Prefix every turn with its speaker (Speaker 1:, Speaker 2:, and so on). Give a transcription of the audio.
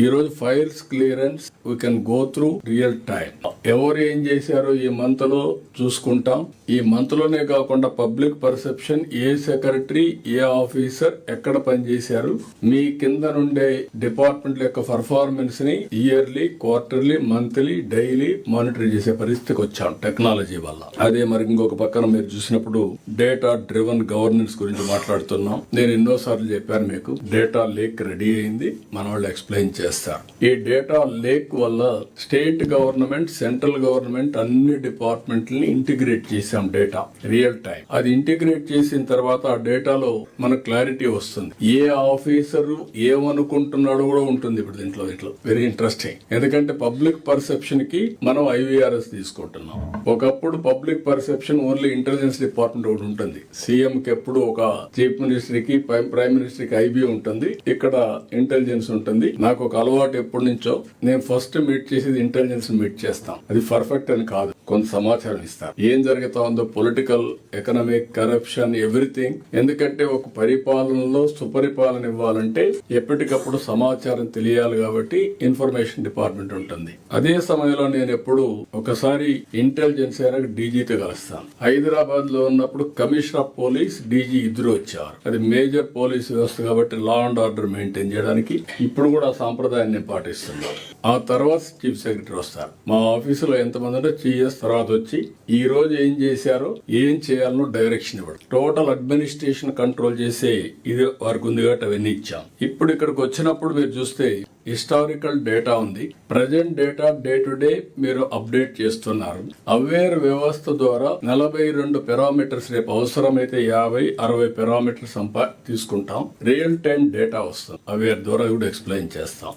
Speaker 1: ఈ రోజు files clearance we can go through real time ఎవరు ఏం చేశారో ఈ మంత్లో చూసుకుంటాం. ఈ మంత్లోనే కాకుండా పబ్లిక్ పర్సెప్షన్ ఏ సెక్రటరీ ఏ ఆఫీసర్ ఎక్కడ పనిచేశారు మీ కింద నుండే డిపార్ట్మెంట్ యొక్క పర్ఫార్మెన్స్ని yearly quarterly monthly daily monitor చేసే పరిస్థితికి వచ్చాం టెక్నాలజీ వల్ల. అదే మరి ఇంకొక పక్కన మీరు చూసినప్పుడు డేటా డ్రివన్ గవర్నెన్స్ గురించి మాట్లాడుతున్నాం. నేను ఎన్నోసార్లు చెప్పాను మీకు డేటా లేక్ రెడీ అయింది మన వాళ్ళు ఎక్స్ప్లెయిన్ చేస్తారు ఈ డేటా లేక్ వల్ల స్టేట్ గవర్నమెంట్ సెంట్రల్ గవర్నమెంట్ అన్ని డిపార్ట్మెంట్లని ఇంటిగ్రేట్ చేసాం డేటా రియల్ టైం అది ఇంటిగ్రేట్ చేసిన తర్వాత ఆ డేటాలో మన క్లారిటీ వస్తుంది. ఏ ఆఫీసర్ ఏమనుకుంటున్నాడో కూడా ఉంటుంది ఇప్పుడు దీంట్లో దీంట్లో. వెరీ ఇంట్రెస్టింగ్ ఎందుకంటే పబ్లిక్ పర్సెప్షన్కి మనం ఐవీఆర్ఎస్ తీసుకుంటున్నాం. ఒకప్పుడు public perception only intelligence department ఒకటి ఉంటుంది. సీఎం కి ఎప్పుడు ఒక చీఫ్ మినిస్టర్కి ప్రైమ్ మినిస్టర్కి ఐబీ ఉంటుంది. ఇక్కడ ఇంటెలిజెన్స్ ఉంటుంది. నాకు ఒక అలవాటు ఎప్పటి నుంచో నేను ఫస్ట్ మీట్ చేసేది ఇంటెలిజెన్స్ మీట్ చేస్తాం. అది పర్ఫెక్ట్ అని కాదు. కొంత సమాచారం ఇస్తారు. ఏం జరుగుతా ఉందో పొలిటికల్ ఎకనామిక్ కరప్షన్ ఎవ్రీథింగ్ ఎందుకంటే ఒక పరిపాలనలో సుపరిపాలన ఇవ్వాలంటే ఎప్పటికప్పుడు సమాచారం తెలియాలి కాబట్టి ఇన్ఫర్మేషన్ డిపార్ట్మెంట్ ఉంటుంది. అదే సమయంలో నేను ఎప్పుడు ఒకసారి ఇంటెలిజెన్స్ అయినా డీజీతో కలుస్తాను. హైదరాబాద్లో ఉన్నప్పుడు కమిషనర్ ఆఫ్ పోలీస్ డీజీ ఇద్దరు వచ్చారు. అది మేజర్ పోలీస్ వ్యవస్థ కాబట్టి లా అండ్ ఆర్డర్ మెయింటైన్ చేయడానికి ఇప్పుడు కూడా ఆ సాంప్రదాయాన్ని పాటిస్తున్నారు ఆ తర్వాత చీఫ్ సెక్రటరీ వస్తారు. మా ఆఫీసులో ఎంతమంది ఉంటే చీఎస్ తర్వాత వచ్చి ఈ రోజు ఏం చేశారో ఏం చేయాలనో డైరెక్షన్ ఇవ్వడం. టోటల్ అడ్మినిస్ట్రేషన్ కంట్రోల్ చేసే ఇది వారికి ఉంది కాబట్టి అవన్నీ ఇచ్చాం. ఇప్పుడు ఇక్కడికి వచ్చినప్పుడు మీరు చూస్తే హిస్టారికల్ డేటా ఉంది. Present data day to day మీరు అప్డేట్ చేస్తున్నారు. అవేర్ వ్యవస్థ ద్వారా నలభై రెండు పెరామీటర్స్ రేపు అవసరమైతే యాభై అరవై పెరామీటర్స్ సంపా తీసుకుంటాం. రియల్ టైం డేటా వస్తుంది. అవేర్ ద్వారా కూడా ఎక్స్ప్లెయిన్ చేస్తాం.